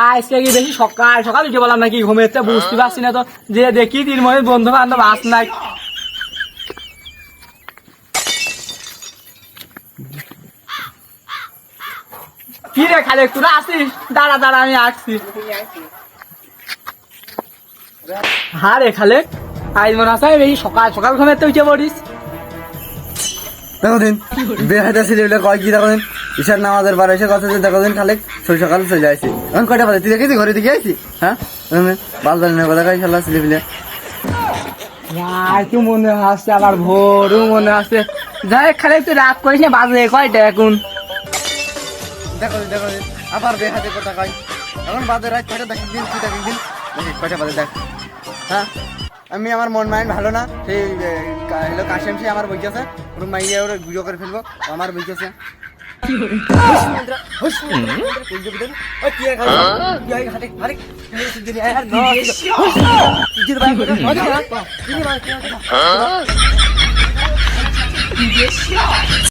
আজকে কি বেশি সকাল সকাল উঠে বললাম নাকি থেকে বুঝতে পারছি না তো। যে দেখি তিন মনে বন্ধু বান্ধব আস নাই কি রে খালে তোরা আসিস? দাঁড়া দাঁড়া, আমি আসছি। হ্যাঁ রে খালে, আজ মনে বেশি সকাল সকাল থেকে উঠে পড়িস। দেখো দিন বেহাইতে ছিল বলে কয় কি দেখো দিন? ঈশার নামাজের বার এসে কথা দেখো দিন খালে সই সকালে চলে আসি এখন কয়টা বাজে? তুই দেখেছি ঘরে দিকে আইছি? হ্যাঁ? বাল বাল না কথা কই শালা ছিলে বিলে তো মনে আসছে আবার ভোরও মনে আসছে যাই খালে তুই রাত করিস না বাজে কয়টা এখন? দেখো দেখো আবার বেহাতে কথা কয়। এখন বাজে রাত কয়টা? দেখি দিন তুই দেখি দিন। কয়টা বাজে দেখ। হ্যাঁ? আমি আমার মন মাইন্ড ভালো না সেই হলো কাশেম সে আমার বইতেছে। ওর মাইয়ে ওর ভিডিও করে ফেলব আমার বইতেছে।